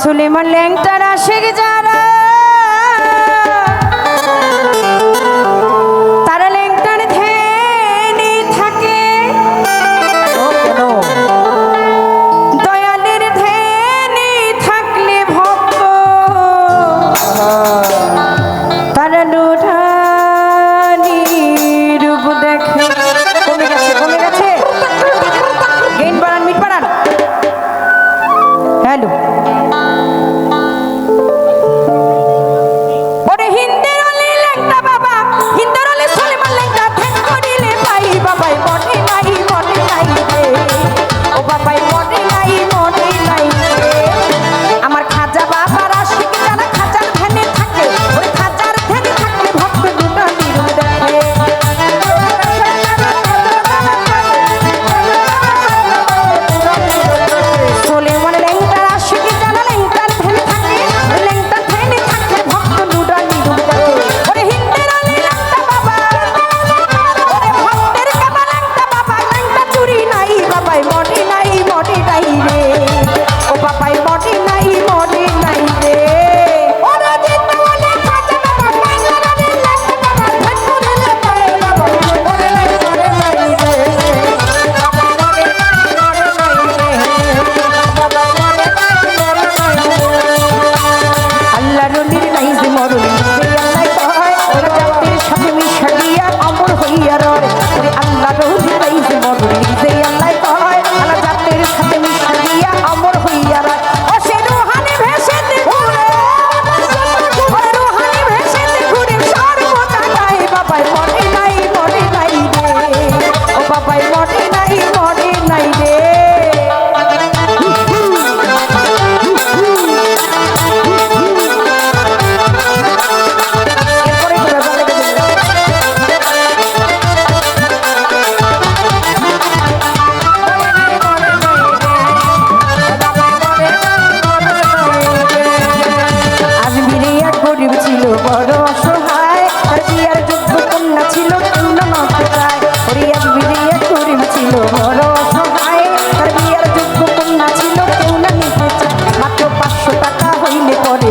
সুলেমান ল্যাংটা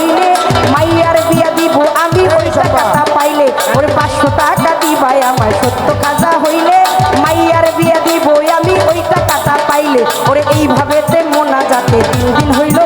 হইলে মাইয়ার বিয়া দিব আমি ওই টাকাটা পাইলে ওর পাঁচশো টাকা দিবাই আমার সত্য কাজা হইলে মাইয়ার বিয়া দিব আমি ওই টাকাটা পাইলে। ওরে এইভাবেতে মোনা যাতে তিন দিন হইল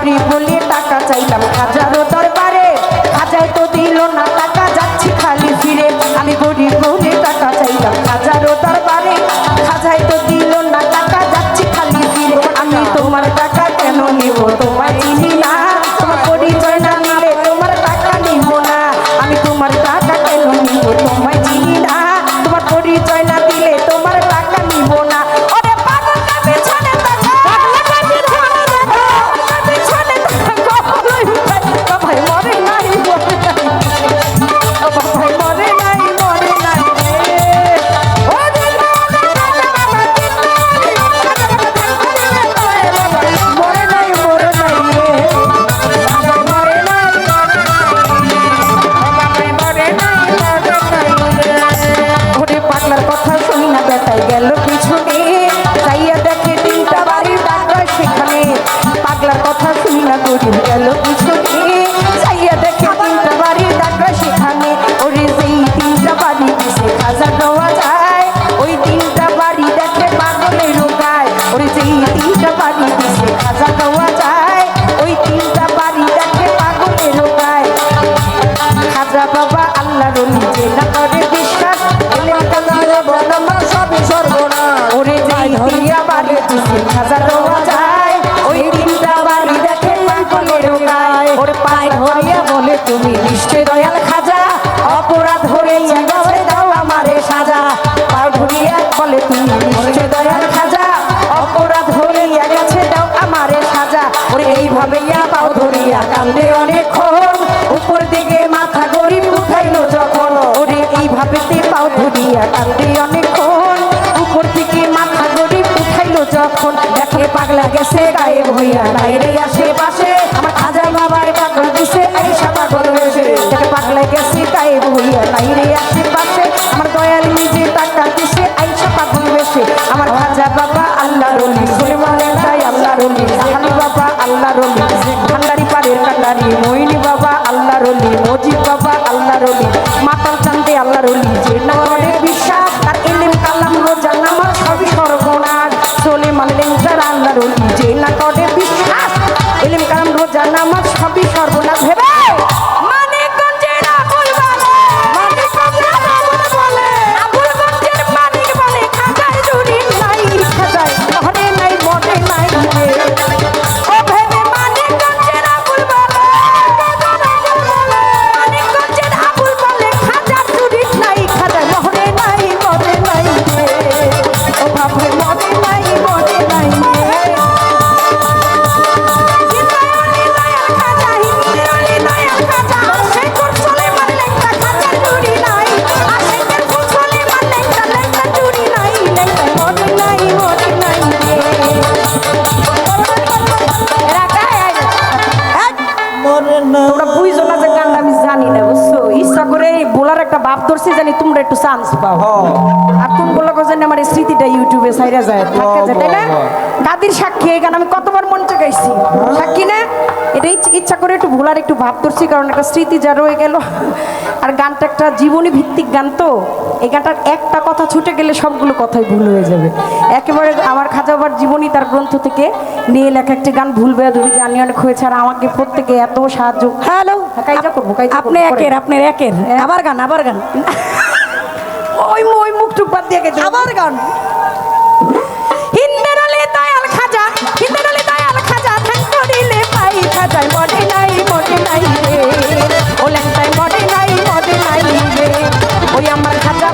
করি বলে টাকা চাইলাম। ভাবিয়া পাও ধরিয়া, কান্দে অনেকক্ষণ। উপর দিকে মাথা গরিব উঠাইল যখন। ওরে এই ভাবিতে পাও ধরিয়া, কান্দে অনেকক্ষণ। উপর দিকে মাথা গরিব উঠাইল যখন। দেখে পাগলা গেছে, গায়েব হইয়া বাইরে আশেপাশে আমার খাজা বাবার পাগল দিছে এই সাদা গল পাগলা গেছে, গায়েব হইয়া বাইরে আসে আল্লাহর ধরছি জানি তোমরা একটু চান্স পাও। হ্যাঁ। আর তুমি বলল জানি আমার স্মৃতিটা ইউটিউবে সাইরা যায় হ্যাঁ, থাকে যায় তাই না? আদির সাক্ষী এই গান আমি কতবার মঞ্চে গাইছি সাক্ষী না? এটা ইচ্ছা করে একটু ভোলার একটু ভাব করছি কারণ একটা স্মৃতি যা রয়ে গেল। আর গানটা একটা জীবনী ভিত্তিক গান তো। এই গানটার একটা কথা ছুটে গেলে সবগুলো কথাই ভুল হয়ে যাবে। একেবারে আমার খাজাবার জীবনী তার গ্রন্থ থেকে নিয়ে লেখা একটি গান ভুল বেয়া ধরে জানি অনেক হয়েছে আর আমাকে প্রত্যেকে এত সাহায্য হ্যালো করব আপনি একের আপনার একের। হ্যাঁ। আবার গান আবার গান। ওই ওই মুখ টুক বাদ দিয়ে গেছে। আবার গান? দেখা যায় মনে নাই মনে নাই রে। ও ল্যাংটাই মনে নাই মনে নাই রে। ওই আমার খাতা